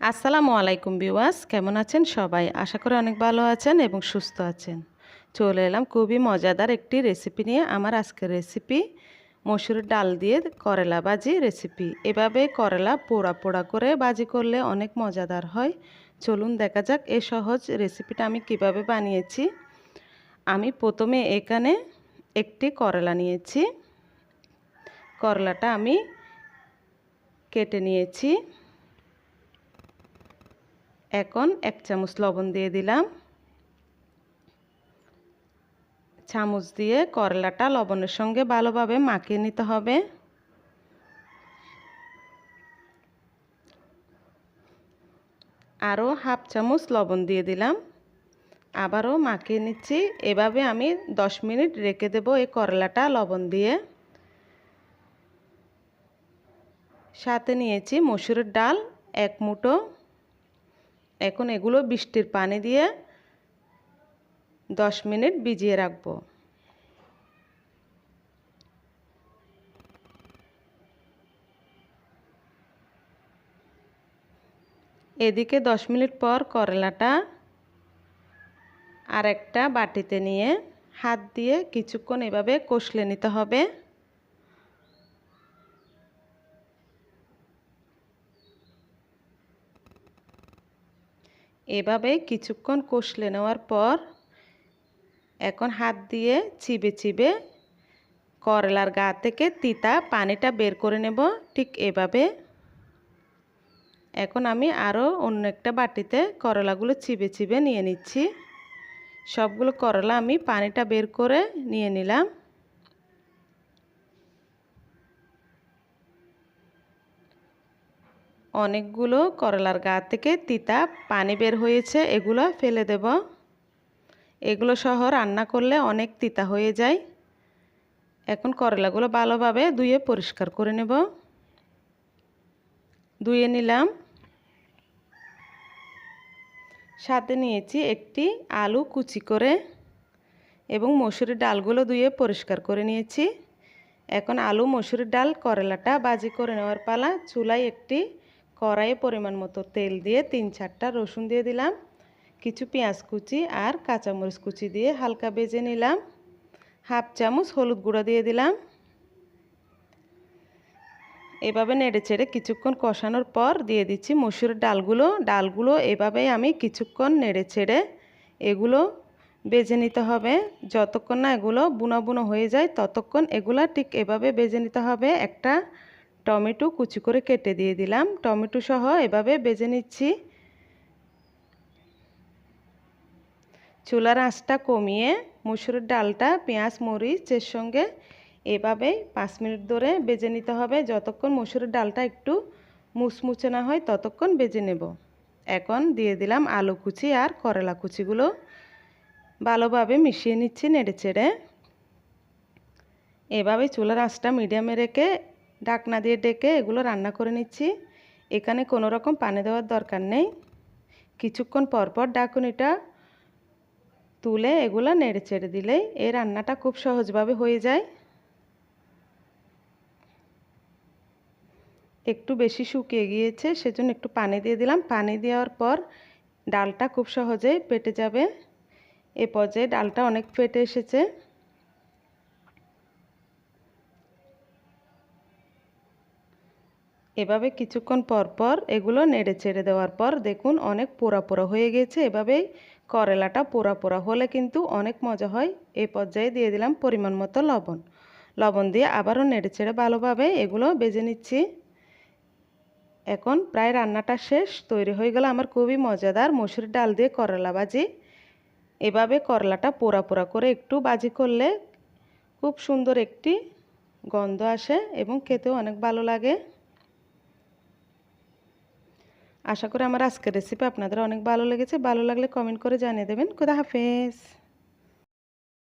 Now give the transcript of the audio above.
আসসালামু আলাইকুম বিওয়াস কেমন আছেন সবাই? আশা করি অনেক ভালো আছেন এবং সুস্থ আছেন। চলে এলাম খুবই মজাদার একটি রেসিপি নিয়ে। আমার আজকের রেসিপি মসুর ডাল দিয়ে করলা ভাজি রেসিপি এভাবে করলা পোড়া পোড়া করে ভাজি করলে অনেক মজাদার হয়। চলুন দেখা যাক এই সহজ রেসিপিটা আমি কীভাবে বানিয়েছি। আমি প্রথমে এখানে একটি করলা নিয়েছি। করলাটা আমি কেটে নিয়েছি। এখন এক চামচ লবণ দিয়ে দিলাম। চামচ দিয়ে করলাটা লবণের সঙ্গে ভালোভাবে মাখিয়ে নিতে হবে। আরও হাফ চামচ লবণ দিয়ে দিলাম। আবারও মাখিয়ে নিচ্ছি। এভাবে আমি দশ মিনিট রেখে দেবো এই করলাটা লবণ দিয়ে। সাথে নিয়েছি মসুরের ডাল, এক মুঠো। এখন এগুলো বৃষ্টির পানি দিয়ে দশ মিনিট ভিজিয়ে রাখব। এদিকে দশ মিনিট পর করলাটা আর একটা বাটিতে নিয়ে হাত দিয়ে কিছুক্ষণ এভাবে কষলে নিতে হবে। এভাবে কিছুক্ষণ কষলে নেওয়ার পর এখন হাত দিয়ে চিবে চিবে করলার গা থেকে তিতা পানিটা বের করে নেব। ঠিক এভাবে। এখন আমি আরও অন্য একটা বাটিতে করলাগুলো চিবে চিবে নিয়ে নিচ্ছি। সবগুলো করলা আমি পানিটা বের করে নিয়ে নিলাম। অনেকগুলো করলার গা থেকে তিতা পানি বের হয়েছে, এগুলো ফেলে দেব। এগুলো সহ রান্না করলে অনেক তিতা হয়ে যায়। এখন করলাগুলো ভালোভাবে ধুয়ে পরিষ্কার করে নেব। ধুয়ে নিলাম। সাথে নিয়েছি একটি আলু কুচি করে এবং মসুরির ডালগুলো ধুয়ে পরিষ্কার করে নিয়েছি। এখন আলু, মসুরির ডাল, করলাটা বাজি করে নেওয়ার পালা চুলায় একটি কড়াইয়ে পরিমাণ মতো তেল দিয়ে তিন চারটা রসুন দিয়ে দিলাম, কিছু পেঁয়াজ কুচি আর কাঁচামরিচ কুচি দিয়ে হালকা বেজে নিলাম, হাফ চামচ হলুদ গুঁড়ো দিয়ে দিলাম। এভাবে নেড়ে চেড়ে কিছুক্ষণ কষানোর পর দিয়ে দিচ্ছি মসুরের ডালগুলো। ডালগুলো এভাবেই আমি কিছুক্ষণ নেড়ে ছেড়ে এগুলো বেজে নিতে হবে। যতক্ষণ না এগুলো বুনো বুনো হয়ে যায়, ততক্ষণ এগুলো ঠিক এভাবে বেজে নিতে হবে। একটা টমেটো কুচি করে কেটে দিয়ে দিলাম। টমেটো সহ এভাবে বেজে নিচ্ছি। চুলার আঁচটা কমিয়ে মুসুরের ডালটা, পেঁয়াজ মরিচের সঙ্গে এভাবে পাঁচ মিনিট ধরে বেজে নিতে হবে। যতক্ষণ মসুরের ডালটা একটু মুচমুচে না হয়, ততক্ষণ বেজে নেব। এখন দিয়ে দিলাম আলু কুচি আর করলা কুচিগুলো। ভালোভাবে মিশিয়ে নিচ্ছি নেড়ে চেড়ে। এভাবে চুলার আঁচটা মিডিয়ামে রেখে ঢাকনা দিয়ে ডেকে এগুলো রান্না করে নিচ্ছি। এখানে কোনো রকম পানি দেওয়ার দরকার নেই। কিছুক্ষণ পরপর ডাকুনিটা তুলে এগুলো নেড়ে চেড়ে দিলেই এই রান্নাটা খুব সহজভাবে হয়ে যায়। একটু বেশি শুকিয়ে গিয়েছে, সেজন্য একটু পানি দিয়ে দিলাম। পানি দেওয়ার পর ডালটা খুব সহজেই পেটে যাবে। এ পর্যায়ে ডালটা অনেক পেটে এসেছে। এভাবে কিছুক্ষণ পর পর এগুলো নেড়ে ছেড়ে দেওয়ার পর দেখুন অনেক পোড়া পোড়া হয়ে গেছে। এভাবেই করলাটা পোড়া পোড়া হলে কিন্তু অনেক মজা হয়। এই পর্যায়ে দিয়ে দিলাম পরিমাণ মতো লবণ। লবণ দিয়ে আবারও নেড়ে ছেড়ে ভালোভাবে এগুলো বেজে নিচ্ছি। এখন প্রায় রান্নাটা শেষ, তৈরি হয়ে গেল আমার খুবই মজাদার মসুর ডাল দিয়ে করলা ভাজি। এভাবে করলাটা পোড়া পোড়া করে একটু বাজি করলে খুব সুন্দর একটি গন্ধ আসে এবং খেতেও অনেক ভালো লাগে। আশা করি আমার আজকের রেসিপি আপনাদের অনেক ভালো লেগেছে। ভালো লাগলে কমেন্ট করে জানিয়ে দেবেন। খুদা হাফেজ।